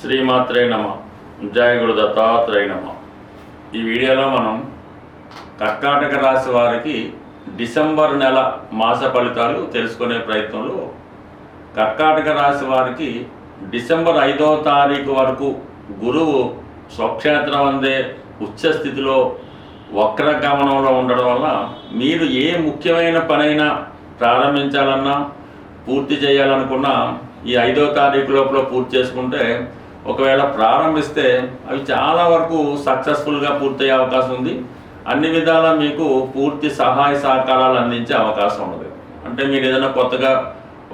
శ్రీమాత్రే నమ. జయ గురు దత్తాత్రేయ నమ. ఈ వీడియోలో మనం కర్కాటక రాశి వారికి డిసెంబర్ నెల మాస ఫలితాలు తెలుసుకునే ప్రయత్నంలో కర్కాటక రాశి వారికి డిసెంబర్ ఐదవ తారీఖు వరకు గురువు స్వక్షేత్రం అందే ఉచ్చ స్థితిలో వక్ర గమనంలో ఉండడం వల్ల మీరు ఏ ముఖ్యమైన పనైనా ప్రారంభించాలన్నా పూర్తి చేయాలనుకున్నా ఈ ఐదో తారీఖు లోపల పూర్తి చేసుకుంటే ఒకవేళ ప్రారంభిస్తే అవి చాలా వరకు సక్సెస్ఫుల్గా పూర్తయ్యే అవకాశం ఉంది. అన్ని విధాలా మీకు పూర్తి సహాయ సహకారాలు అందించే అవకాశం ఉన్నది. అంటే మీరు ఏదైనా కొత్తగా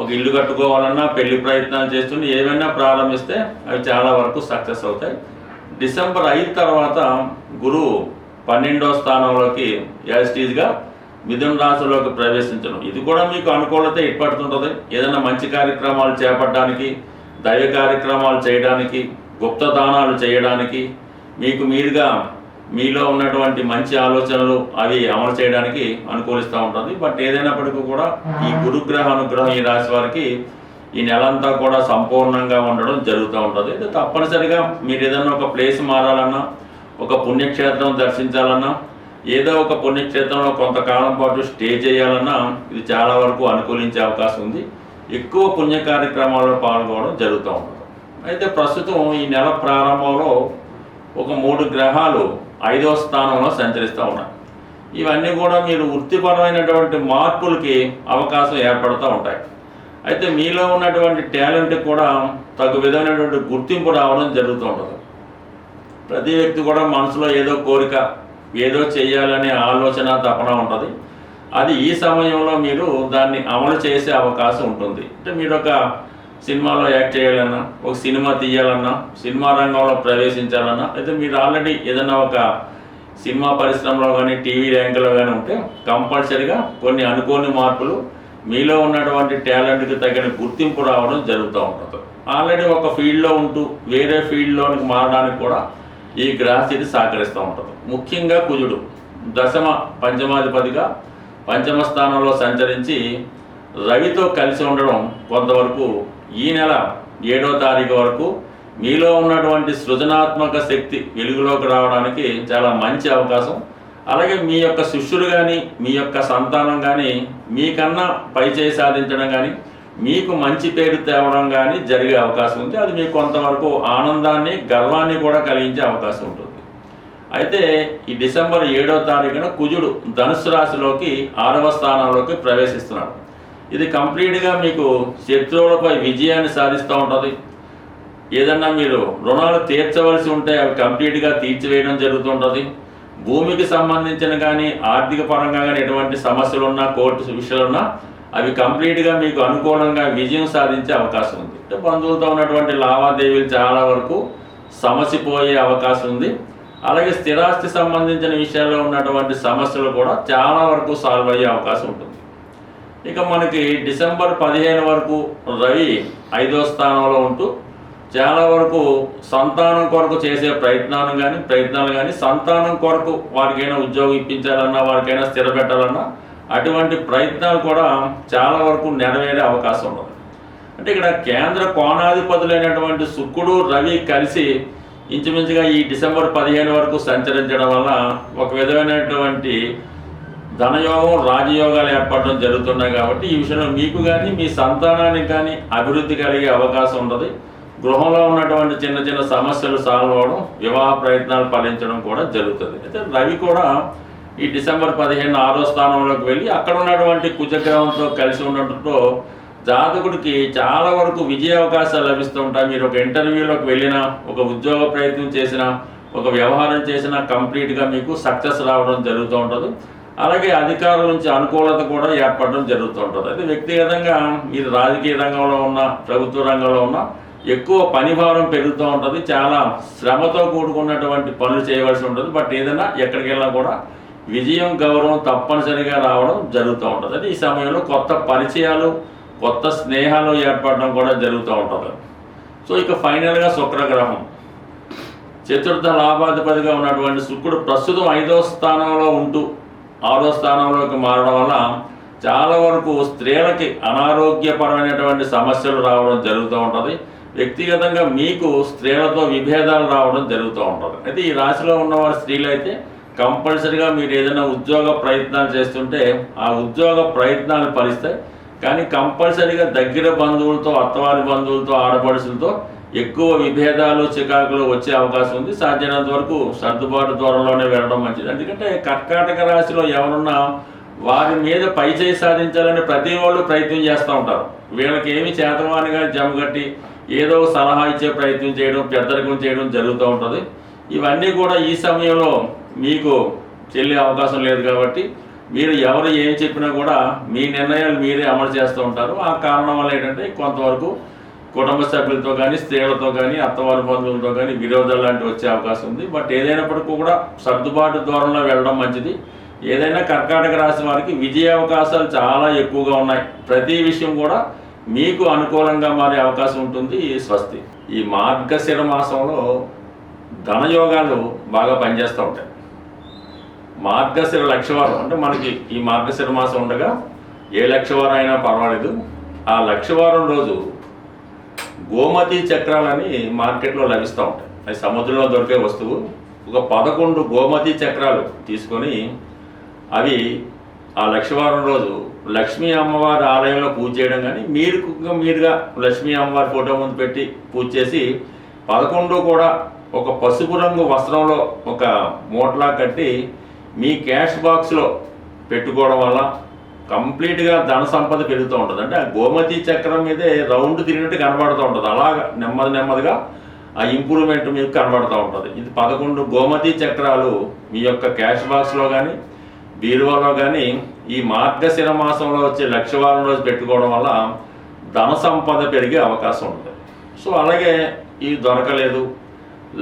ఒక ఇల్లు కట్టుకోవాలన్నా పెళ్ళి ప్రయత్నాలు చేస్తుంటే ఏమైనా ప్రారంభిస్తే అవి చాలా వరకు సక్సెస్ అవుతాయి. డిసెంబర్ ఐదు తర్వాత గురువు పన్నెండో స్థానంలోకి యాజిటీజ్గా మిథున రాశిలోకి ప్రవేశించడం ఇది కూడా మీకు అనుకూలత ఏర్పడుతుంటుంది. ఏదైనా మంచి కార్యక్రమాలు చేపట్టడానికి దైవ కార్యక్రమాలు చేయడానికి గుప్త దానాలు చేయడానికి మీకు మీరుగా మీలో ఉన్నటువంటి మంచి ఆలోచనలు అవి అమలు చేయడానికి అనుకూలిస్తూ ఉంటుంది. బట్ ఏదైనప్పటికీ కూడా ఈ గురుగ్రహ అనుగ్రహం ఈ రాశి వారికి ఈ నెలంతా కూడా సంపూర్ణంగా ఉండడం జరుగుతూ ఉంటుంది. అయితే తప్పనిసరిగా మీరు ఏదైనా ఒక ప్లేస్ మారాలన్నా ఒక పుణ్యక్షేత్రం దర్శించాలన్నా ఏదో ఒక పుణ్యక్షేత్రంలో కొంతకాలం పాటు స్టే చేయాలన్నా ఇది చాలా వరకు అనుకూలించే అవకాశం ఉంది. ఎక్కువ పుణ్య కార్యక్రమాల్లో పాల్గొనడం జరుగుతూ ఉంటుంది. అయితే ప్రస్తుతం ఈ నెల ప్రారంభంలో ఒక మూడు గ్రహాలు ఐదవ స్థానంలో సంచరిస్తూ ఉన్నాయి. ఇవన్నీ కూడా మీరు వృత్తిపరమైనటువంటి మార్పులకి అవకాశం ఏర్పడుతూ ఉంటాయి. అయితే మీలో ఉన్నటువంటి టాలెంట్ కూడా తగు విధమైనటువంటి గుర్తింపు రావడం జరుగుతూ ఉంటుంది. ప్రతి వ్యక్తి కూడా మనసులో ఏదో కోరిక ఏదో చేయాలనే ఆలోచన తపన ఉంటుంది. అది ఈ సమయంలో మీరు దాన్ని అమలు చేసే అవకాశం ఉంటుంది. అంటే మీరు ఒక సినిమాలో యాక్ట్ చేయాలన్నా ఒక సినిమా తీయాలన్నా సినిమా రంగంలో ప్రవేశించాలన్నా అయితే మీరు ఆల్రెడీ ఏదైనా ఒక సినిమా పరిశ్రమలో కానీ టీవీ ర్యాంకులో కానీ ఉంటే కంపల్సరిగా కొన్ని అనుకోని మార్పులు మీలో ఉన్నటువంటి టాలెంట్కి తగిన గుర్తింపు రావడం జరుగుతూ ఉంటుంది. ఆల్రెడీ ఒక ఫీల్డ్లో ఉంటూ వేరే ఫీల్డ్లోనికి మారడానికి కూడా ఈ గ్రహస్థితి సహకరిస్తూ ఉంటుంది. ముఖ్యంగా కుజుడు దశమ పంచమాధిపతిగా పంచమ స్థానంలో సంచరించి రవితో కలిసి ఉండడం కొంతవరకు ఈ నెల ఏడో తారీఖు వరకు మీలో ఉన్నటువంటి సృజనాత్మక శక్తి వెలుగులోకి రావడానికి చాలా మంచి అవకాశం. అలాగే మీ యొక్క శిష్యులు కానీ మీ యొక్క సంతానం కానీ మీకన్నా పై చేయి సాధించడం కానీ మీకు మంచి పేరు తేవడం కానీ జరిగే అవకాశం ఉంది అది మీకు కొంతవరకు ఆనందాన్ని గర్వాన్ని కూడా కలిగించే అవకాశం ఉంటుంది. అయితే ఈ డిసెంబర్ ఏడో తారీఖున కుజుడు ధనుసు రాశిలోకి ఆరవ స్థానంలోకి ప్రవేశిస్తున్నాడు. ఇది కంప్లీట్గా మీకు శత్రువులపై విజయాన్ని సాధిస్తూ ఉంటుంది. ఏదన్నా మీరు రుణాలు తీర్చవలసి ఉంటే అవి కంప్లీట్గా తీర్చివేయడం జరుగుతుంటుంది. భూమికి సంబంధించిన కానీ ఆర్థిక పరంగా కానీ ఎటువంటి సమస్యలు ఉన్నా కోర్టు విషయాలున్నా అవి కంప్లీట్గా మీకు అనుకూలంగా విజయం సాధించే అవకాశం ఉంది. అంటే బంధువులతో ఉన్నటువంటి లావాదేవీలు చాలా వరకు సమసిపోయే అవకాశం ఉంది. అలాగే స్థిరాస్తి సంబంధించిన విషయాల్లో ఉన్నటువంటి సమస్యలు కూడా చాలా వరకు సాల్వ్ అయ్యే అవకాశం ఉంటుంది. ఇక మనకి డిసెంబర్ పదిహేను వరకు రవి ఐదో స్థానంలో ఉంటూ చాలా వరకు సంతానం కొరకు చేసే ప్రయత్నాలు కానీ ప్రయత్నాలు కానీ సంతానం కొరకు వారికైనా ఉద్యోగం ఇప్పించాలన్నా వారికైనా స్థిరపెట్టాలన్నా అటువంటి ప్రయత్నాలు కూడా చాలా వరకు నెరవేరే అవకాశం ఉండదు. అంటే ఇక్కడ కేంద్ర కోణాధిపతులైనటువంటి శుక్రుడు రవి కలిసి ఇంచుమించుగా ఈ డిసెంబర్ పదిహేను వరకు సంచరించడం వల్ల ఒక విధమైనటువంటి ధనయోగం రాజయోగాలు ఏర్పడడం జరుగుతున్నాయి కాబట్టి ఈ విషయంలో మీకు కానీ మీ సంతానానికి కానీ అభివృద్ధి కలిగే అవకాశం ఉండదు. గృహంలో ఉన్నటువంటి చిన్న చిన్న సమస్యలు సాల్వ్ అవ్వడం వివాహ ప్రయత్నాలు ఫలించడం కూడా జరుగుతుంది. అయితే రవి కూడా ఈ డిసెంబర్ పదిహేను ఆరో స్థానంలోకి వెళ్ళి అక్కడ ఉన్నటువంటి కుజగ్రహంతో కలిసి ఉండటంతో జాతకుడికి చాలా వరకు విజయ అవకాశాలు లభిస్తూ ఉంటాయి. మీరు ఒక ఇంటర్వ్యూలోకి వెళ్ళినా ఒక ఉద్యోగ ప్రయత్నం చేసినా ఒక వ్యవహారం చేసినా కంప్లీట్గా మీకు సక్సెస్ రావడం జరుగుతూ ఉంటుంది. అలాగే అధికారుల నుంచి అనుకూలత కూడా ఏర్పడడం జరుగుతూ ఉంటుంది. అయితే వ్యక్తిగతంగా మీరు రాజకీయ రంగంలో ఉన్న ప్రభుత్వ రంగంలో ఉన్న ఎక్కువ పని భారం పెరుగుతూ ఉంటుంది. చాలా శ్రమతో కూడుకున్నటువంటి పనులు చేయవలసి ఉంటుంది. బట్ ఏదైనా ఎక్కడికి వెళ్ళినా కూడా విజయం గౌరవం తప్పనిసరిగా రావడం జరుగుతూ ఉంటుంది. అది ఈ సమయంలో కొత్త పరిచయాలు కొత్త స్నేహాలు ఏర్పడడం కూడా జరుగుతూ ఉంటుంది. సో ఇక ఫైనల్గా శుక్రగ్రహం. చతుర్థ లాభాధిపతిగా ఉన్నటువంటి శుక్రుడు ప్రస్తుతం ఐదో స్థానంలో ఉంటూ ఆరో స్థానంలోకి మారడం వల్ల చాలా వరకు స్త్రీలకి అనారోగ్యపరమైనటువంటి సమస్యలు రావడం జరుగుతూ ఉంటుంది. వ్యక్తిగతంగా మీకు స్త్రీలతో విభేదాలు రావడం జరుగుతూ ఉంటుంది. అయితే ఈ రాశిలో ఉన్నవారు స్త్రీలు అయితే కంపల్సరిగా మీరు ఏదైనా ఉద్యోగ ప్రయత్నాలు చేస్తుంటే ఆ ఉద్యోగ ప్రయత్నాలు ఫలిస్తాయి. కానీ కంపల్సరిగా దగ్గర బంధువులతో అత్తవారి బంధువులతో ఆడపడుచులతో ఎక్కువ విభేదాలు చికాకులు వచ్చే అవకాశం ఉంది. సాధ్యమైనంత వరకు సర్దుబాటు దూరంలోనే వెళ్ళడం మంచిది. ఎందుకంటే కర్కాటక రాశిలో ఎవరున్నా వారి మీద పై చేయి సాధించాలని ప్రతి వాళ్ళు ప్రయత్నం చేస్తూ ఉంటారు. వీళ్ళకి ఏమి చేతవానిగా జమగట్టి ఏదో సలహా ఇచ్చే ప్రయత్నం చేయడం పెద్దరికం చేయడం జరుగుతూ ఉంటుంది. ఇవన్నీ కూడా ఈ సమయంలో మీకు చెల్లే అవకాశం లేదు కాబట్టి మీరు ఎవరు ఏం చెప్పినా కూడా మీ నిర్ణయాలు మీరే అమలు చేస్తూ ఉంటారు. ఆ కారణం వల్ల ఏంటంటే కొంతవరకు కుటుంబ సభ్యులతో కానీ స్త్రీలతో కానీ అత్తవారి బంధువులతో కానీ విరోధాలు లాంటివి వచ్చే అవకాశం ఉంది. బట్ ఏదైనప్పటికీ కూడా సర్దుబాటు దూరంలో వెళ్ళడం మంచిది. ఏదైనా కర్కాటక రాశి వారికి విజయ అవకాశాలు చాలా ఎక్కువగా ఉన్నాయి. ప్రతి విషయం కూడా మీకు అనుకూలంగా మారే అవకాశం ఉంటుంది ఈ స్వస్తి. ఈ మార్గశిర మాసంలో ధనయోగాలు బాగా పనిచేస్తూ ఉంటాయి. మార్గశిర లక్షవారం అంటే మనకి ఈ మార్గశిర మాసం ఉండగా ఏ లక్షవారం అయినా పర్వాలేదు. ఆ లక్షవారం రోజు గోమతి చక్రాలని మార్కెట్లో లభిస్తూ ఉంటాయి. అది సముద్రంలో దొరికే వస్తువు. ఒక పదకొండు గోమతి చక్రాలు తీసుకొని అవి ఆ లక్షవారం రోజు లక్ష్మీ అమ్మవారి ఆలయంలో పూజ చేయడం కానీ మీరు మీరుగా లక్ష్మీ అమ్మవారి ఫోటో ముందు పెట్టి పూజ చేసి పదకొండు కూడా ఒక పసుపు రంగు వస్త్రంలో ఒక మూటలా కట్టి మీ క్యాష్ బాక్స్లో పెట్టుకోవడం వల్ల కంప్లీట్గా ధన సంపద పెరుగుతూ ఉంటుంది. అంటే ఆ గోమతి చక్రం మీదే రౌండ్ తిరిగినట్టు కనబడుతూ ఉంటుంది. అలాగా నెమ్మది నెమ్మదిగా ఆ ఇంప్రూవ్మెంట్ మీకు కనబడుతూ ఉంటుంది. ఇది పదకొండు గోమతి చక్రాలు మీ యొక్క క్యాష్ బాక్స్లో కానీ బీరువాలో కానీ ఈ మార్గశిర మాసంలో వచ్చే లక్షవారం రోజు పెట్టుకోవడం వల్ల ధన సంపద పెరిగే అవకాశం ఉంటుంది. సో అలాగే ఇవి దొరకలేదు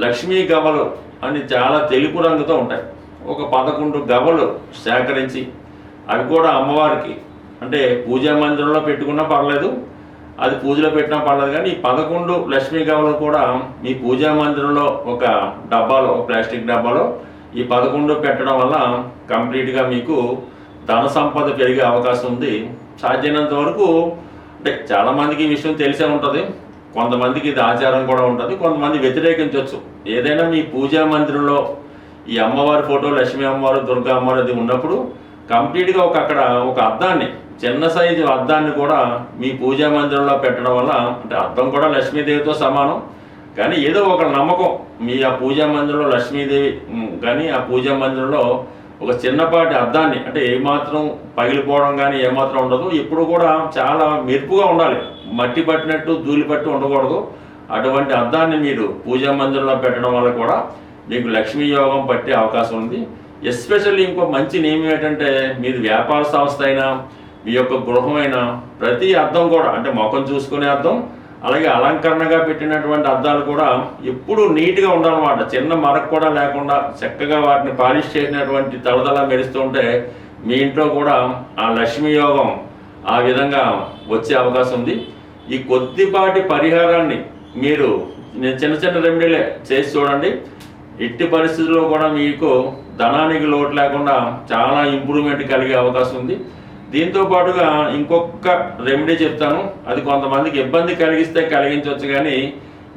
లక్ష్మీ గవలు అని చాలా తెలుపు రంగుతో ఉంటాయి. ఒక పదకొండు గవలు సేకరించి అవి కూడా అమ్మవారికి. అంటే పూజా మందిరంలో పెట్టుకున్నా పర్లేదు అది పూజలో పెట్టినా పర్లేదు కానీ ఈ పదకొండు లక్ష్మీ గవలు కూడా మీ పూజా మందిరంలో ఒక డబ్బాలో ప్లాస్టిక్ డబ్బాలో ఈ పదకొండు పెట్టడం వల్ల కంప్లీట్గా మీకు ధన సంపద పెరిగే అవకాశం ఉంది. సాధ్యమైనంత వరకు అంటే చాలామందికి ఈ విషయం తెలిసే ఉంటుంది. కొంతమందికి ఇది ఆచారం కూడా ఉంటుంది. కొంతమంది వ్యతిరేకించవచ్చు ఏదైనా మీ పూజా మందిరంలో ఈ అమ్మవారి ఫోటో లక్ష్మీ అమ్మవారు దుర్గా అమ్మవారు అది ఉన్నప్పుడు కంప్లీట్గా ఒక అక్కడ ఒక అద్దాన్ని చిన్న సైజు అద్దాన్ని కూడా మీ పూజా మందిరంలో పెట్టడం వల్ల అంటే అద్దం కూడా లక్ష్మీదేవితో సమానం. కానీ ఏదో ఒక నమ్మకం మీ ఆ పూజా మందిరంలో లక్ష్మీదేవి కానీ ఆ పూజా మందిరంలో ఒక చిన్నపాటి అద్దాన్ని అంటే ఏమాత్రం పగిలిపోవడం కానీ ఏమాత్రం ఉండదు. ఇప్పుడు కూడా చాలా మెరుపుగా ఉండాలి. మట్టి పట్టినట్టు ధూళి పట్టి ఉండకూడదు. అటువంటి అద్దాన్ని మీరు పూజా మందిరంలో పెట్టడం వల్ల కూడా మీకు లక్ష్మీ యోగం పట్టే అవకాశం ఉంది. ఎస్పెషల్లీ ఇంకో మంచి నియమం ఏంటంటే మీది వ్యాపార సంస్థ అయినా మీ యొక్క గృహమైనా ప్రతి అర్థం కూడా అంటే ముఖం చూసుకునే అర్థం అలాగే అలంకరణగా పెట్టినటువంటి అద్దాలు కూడా ఎప్పుడు నీట్గా ఉండాలన్నమాట. చిన్న మరక్ కూడా లేకుండా చక్కగా వాటిని పాలిష్ చేసినటువంటి తలదల మెరుస్తూ ఉంటే మీ ఇంట్లో కూడా ఆ లక్ష్మీ యోగం ఆ విధంగా వచ్చే అవకాశం ఉంది. ఈ కొద్దిపాటి పరిహారాన్ని మీరు నేను చిన్న చిన్న రెమెడీలే చేసి చూడండి. ఎట్టి పరిస్థితుల్లో కూడా మీకు ధనానికి లోటు లేకుండా చాలా ఇంప్రూవ్మెంట్ కలిగే అవకాశం ఉంది. దీంతో పాటుగా ఇంకొక రెమెడీ చెప్తాను. అది కొంతమందికి ఇబ్బంది కలిగిస్తే కలిగించవచ్చు కానీ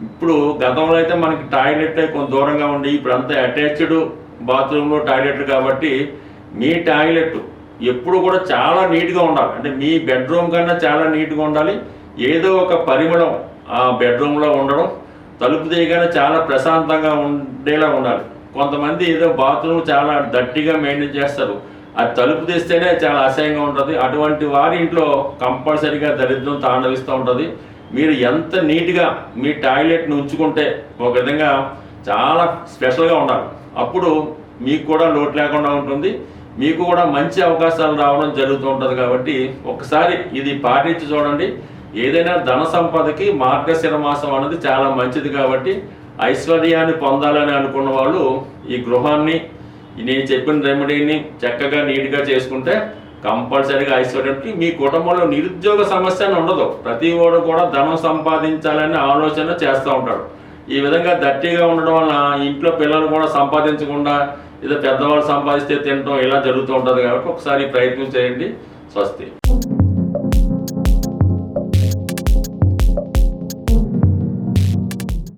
ఇప్పుడు గతంలో అయితే మనకి టాయిలెట్ కొంత దూరంగా ఉండి ఇప్పుడు అంతా అటాచ్డ్ బాత్రూంలో టాయిలెట్ కాబట్టి మీ టాయిలెట్ ఎప్పుడు కూడా చాలా నీట్గా ఉండాలి. అంటే మీ బెడ్రూమ్ కన్నా చాలా నీట్గా ఉండాలి. ఏదో ఒక పరిమళం ఆ బెడ్రూమ్లో ఉండడం తలుపు తీయగానే చాలా ప్రశాంతంగా ఉండేలా ఉండాలి. కొంతమంది ఏదో బాత్రూమ్ చాలా దట్టిగా మెయింటైన్ చేస్తారు. అది తలుపు తీస్తేనే చాలా అసహ్యంగా ఉంటుంది. అటువంటి వారి ఇంట్లో కంపల్సరీగా దరిద్రం తాండవిస్తూ ఉంటుంది. మీరు ఎంత నీట్గా మీ టాయిలెట్ని ఉంచుకుంటే ఒక విధంగా చాలా స్పెషల్గా ఉండాలి. అప్పుడు మీకు కూడా లోటు లేకుండా ఉంటుంది. మీకు కూడా మంచి అవకాశాలు రావడం జరుగుతూ ఉంటుంది కాబట్టి ఒకసారి ఇది పాటించి చూడండి. ఏదైనా ధన సంపదకి మార్గశిర మాసం అనేది చాలా మంచిది కాబట్టి ఐశ్వర్యాన్ని పొందాలని అనుకున్న వాళ్ళు ఈ గృహాన్ని నేను చెప్పిన రెమెడీని చక్కగా నీట్గా చేసుకుంటే కంపల్సరీగా ఐశ్వర్యానికి మీ కుటుంబంలో నిరుద్యోగ సమస్య అని ఉండదు. ప్రతి వాడు కూడా ధనం సంపాదించాలని ఆలోచన చేస్తూ ఉంటాడు. ఈ విధంగా దట్టిగా ఉండడం వల్ల ఇంట్లో పిల్లలు కూడా సంపాదించకుండా ఏదో పెద్దవాళ్ళు సంపాదిస్తే తినడం ఇలా జరుగుతూ ఉంటుంది కాబట్టి ఒకసారి ప్రయత్నం చేయండి. స్వస్తి.